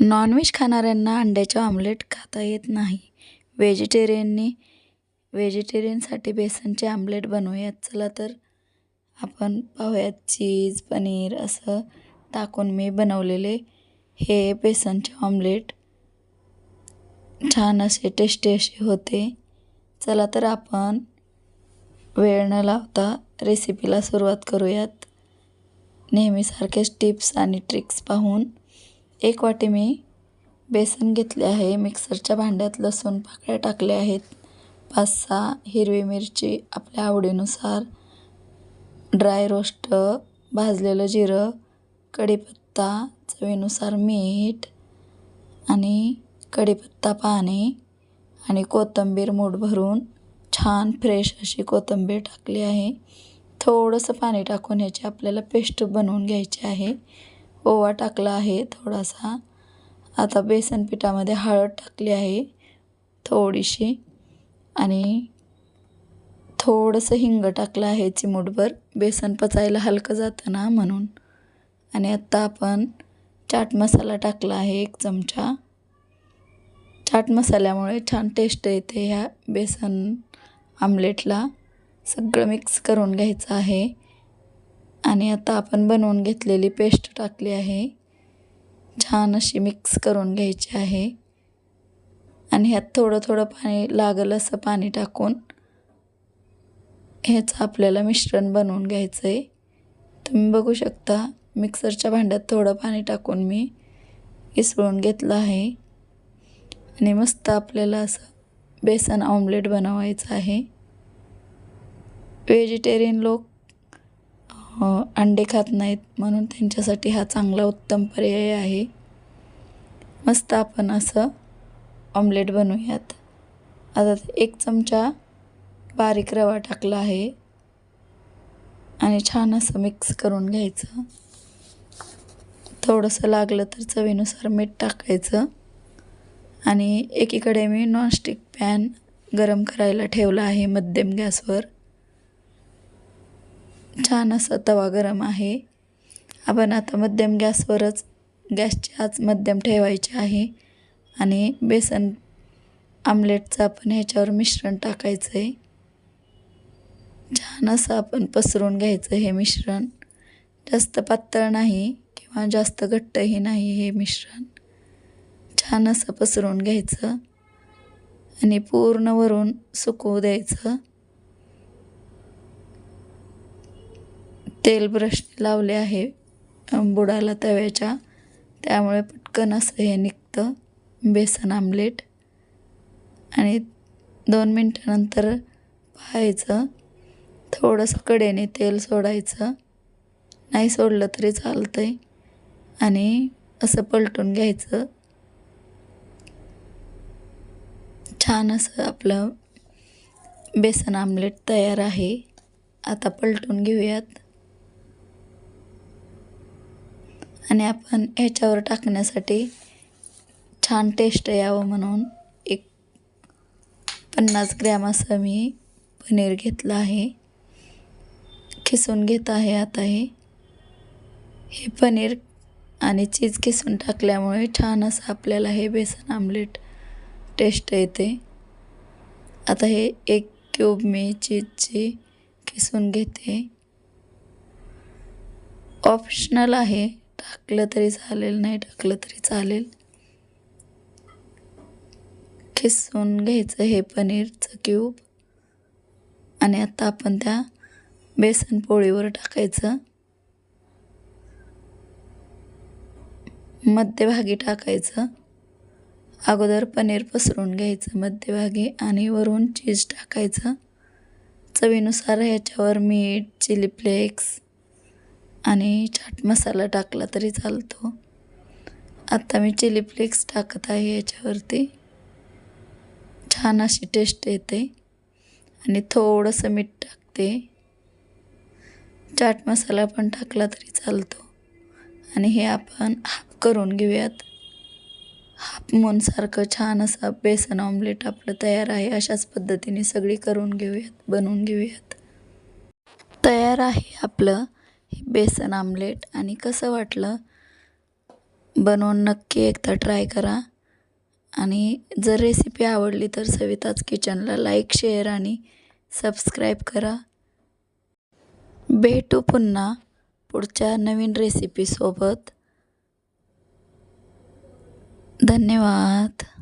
Non veg खाणाऱ्यांना अंड्याचे omelette खाता येत नाही. व्हेजिटेरियननी व्हेजिटेरियनसाठी बेसनचे आमलेट बनवूयात. चला तर आपण पाहूयात चीज पनीर असं टाकून मी बनवलेले हे बेसनचे ऑमलेट छान असे टेस्टी असे होते. चला तर आपण वेळ न लावता रेसिपीला सुरुवात करूयात. नेहमीसारखेच टिप्स आणि ट्रिक्स पाहून. एक वाटी मी बेसन घेतले आहे. मिक्सरच्या भांड्यात लसूण पाकळ्या टाकल्या आहेत. पाच सहा हिरवी मिरची आपल्या आवडीनुसार. ड्राय रोस्ट भाजलेलं जिरं कढीपत्ता चवीनुसार मीठ आणि कढीपत्ता पाने आणि कोथिंबीर मूठ भरून छान फ्रेश अशी कोथिंबीर टाकली आहे. थोडंसं पाणी टाकून ह्याची आपल्याला पेस्ट बनवून घ्यायची आहे. ओवा टाकला आहे थोडासा. आता बेसन पिठामध्ये हळद टाकली आहे थोडीशी. आणि थोडंसं हिंग टाकलं आहे चिमूटभर. बेसन पचायला हलकं जातं ना म्हणून. आणि आत्ता आपण चाट मसाला टाकला आहे एक चमचा. चाट मसाल्यामुळे छान टेस्ट येते ह्या बेसन आमलेटला सगळं मिक्स करून घ्यायचं आहे. आणि आता आपण बनवून घेतलेली पेस्ट टाकली आहे. छान अशी मिक्स करून घ्यायची आहे. आणि ह्यात थोडं थोडं पाणी लागेल असं पाणी टाकून ह्याचं आपल्याला मिश्रण बनवून घ्यायचं आहे तुम्ही बघू शकता मिक्सरच्या भांड्यात थोडं पाणी टाकून मी इसळून घेतलं आहे. आणि मस्त आपल्याला असं बेसन ऑमलेट बनवायचं आहे. व्हेजिटेरियन लोक अंडे खात नाहीत म्हणून त्यांच्यासाठी हा चांगला उत्तम पर्याय आहे. मस्त आपण असं ऑमलेट बनवूयात. आता एक चमचा बारीक रवा टाकला आहे. आणि छान असं मिक्स करून घ्यायचं. थोडंसं लागलं तर चवीनुसार मीठ टाकायचं. आणि एकीकडे मी नॉनस्टिक पॅन गरम करायला ठेवला आहे मध्यम गॅसवर. छान असा तवा गरम आहे. आपण आता मध्यम गॅसवरच गॅसची आच मध्यम ठेवायची आहे. आणि बेसन आमलेटचं आपण ह्याच्यावर मिश्रण टाकायचं आहे छान असं आपण पसरून घ्यायचं हे मिश्रण. जास्त पातळ नाही किंवा जास्त घट्टही नाही हे मिश्रण. छान असं पसरून घ्यायचं. आणि पूर्ण वरून सुकवू द्यायचं. तेल ब्रशने लावले आहे बुडाला तव्याच्या. त्यामुळे पटकन असं हे निघतं बेसन आमलेट. आणि दोन मिनटानंतर पाहायचं थोडंसं कडेने तेल सोडायचं. नाही सोडलं तरी चालतं आहे आणि असं पलटून घ्यायचं. छान असं आपलं बेसन आमलेट तयार आहे. आता पलटून घेऊयात. आणि आपण ह्याच्यावर टाकण्यासाठी छान टेस्ट यावं म्हणून एक पन्नास ग्रॅम असं मी पनीर घेतलं आहे. खिसून घेत आहे आता हे. हे पनीर आणि चीज किसून टाकल्यामुळे छान असं आपल्याला हे बेसन आमलेट टेस्ट येते. आता हे एक क्यूब मी चीजची किसून घेते. ऑप्शनल आहे. टाकलं तरी चालेल नाही टाकलं तरी चालेल. खिसून घ्यायचं हे पनीरचं क्यूब आणि आता आपण त्या बेसन पोळीवर टाकायचं. मध्यभागी टाकायचं. अगोदर पनीर पसरून घ्यायचं मध्यभागी आणि वरून चीज टाकायचं. चवीनुसार ह्याच्यावर मीठ चिली फ्लेक्स आणि चाट मसाला टाकला तरी चालतो. आत्ता मी चिली फ्लेक्स टाकत आहे याच्यावरती. छान अशी टेस्ट येते. आणि थोडंसं मीठ टाकते. चाट मसाला पण टाकला तरी चालतो. आणि हे आपण हाफ करून घेऊयात. हाफ मूनसारखं छान असं बेसन ऑमलेट आपलं तयार आहे. अशाच पद्धतीने सगळी करून घेऊयात बनवून घेऊयात. तयार आहे आपलं हे बेसन आमलेट आणि कसं वाटलं? बनवून नक्की एकदा ट्राय करा. आणि जर रेसिपी आवडली तर सविताच किचनला लाईक शेअर आणि सबस्क्राईब करा. भेटू पुन्हा पुढच्या नवीन रेसिपीसोबत धन्यवाद.